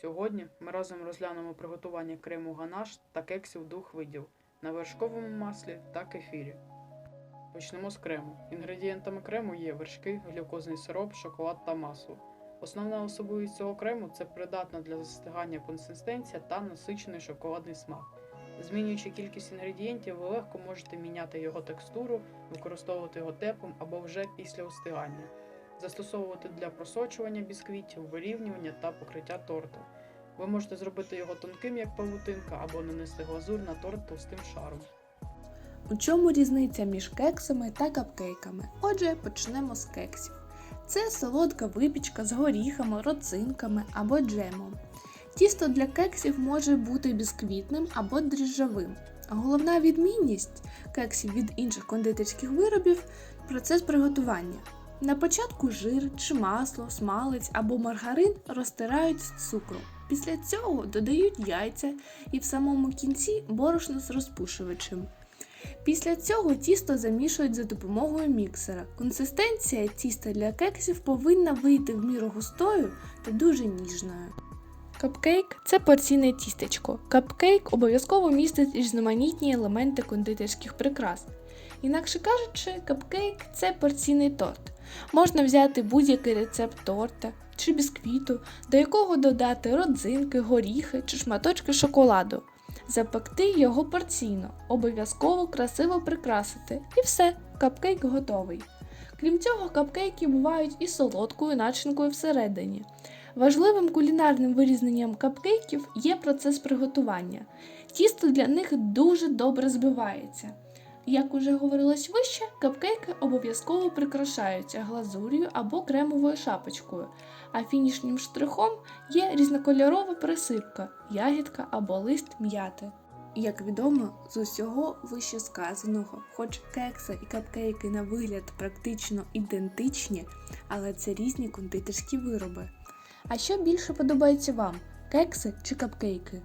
Сьогодні ми разом розглянемо приготування крему ганаш та кексів двох видів на вершковому маслі та кефірі. Почнемо з крему. Інгредієнтами крему є вершки, глюкозний сироп, шоколад та масло. Основна особливість цього крему це придатна для застигання консистенція та насичений шоколадний смак. Змінюючи кількість інгредієнтів, ви легко можете міняти його текстуру, використовувати його теплим або вже після остигання, застосовувати для просочування бісквітів, вирівнювання та покриття торту. Ви можете зробити його тонким, як павутинка, або нанести глазурь на торт товстим шаром. У чому різниця між кексами та капкейками? Отже, почнемо з кексів. Це солодка випічка з горіхами, родзинками або джемом. Тісто для кексів може бути бісквітним або дріжджовим. Головна відмінність кексів від інших кондитерських виробів процес приготування. На початку жир чи масло, смалець або маргарин розтирають з цукру. Після цього додають яйця і в самому кінці борошно з розпушувачем. Після цього тісто замішують за допомогою міксера. Консистенція тіста для кексів повинна вийти в міру густою та дуже ніжною. Капкейк це порційне тістечко. Капкейк обов'язково містить різноманітні елементи кондитерських прикрас. Інакше кажучи, капкейк це порційний торт. Можна взяти будь-який рецепт торта чи бісквіту, до якого додати родзинки, горіхи чи шматочки шоколаду запекти його порційно, обов'язково красиво прикрасити, і все, капкейк готовий. Крім цього, капкейки бувають і солодкою начинкою всередині. Важливим кулінарним вирізненням капкейків є процес приготування. Тісто для них дуже добре збивається. Як уже говорилось вище, капкейки обов'язково прикрашаються глазур'ю або кремовою шапочкою, а фінішнім штрихом є різнокольорова присипка, ягідка або лист м'яти. Як відомо, з усього вище сказаного, хоч кекси і капкейки на вигляд практично ідентичні, але це різні кондитерські вироби. А що більше подобається вам кекси чи капкейки?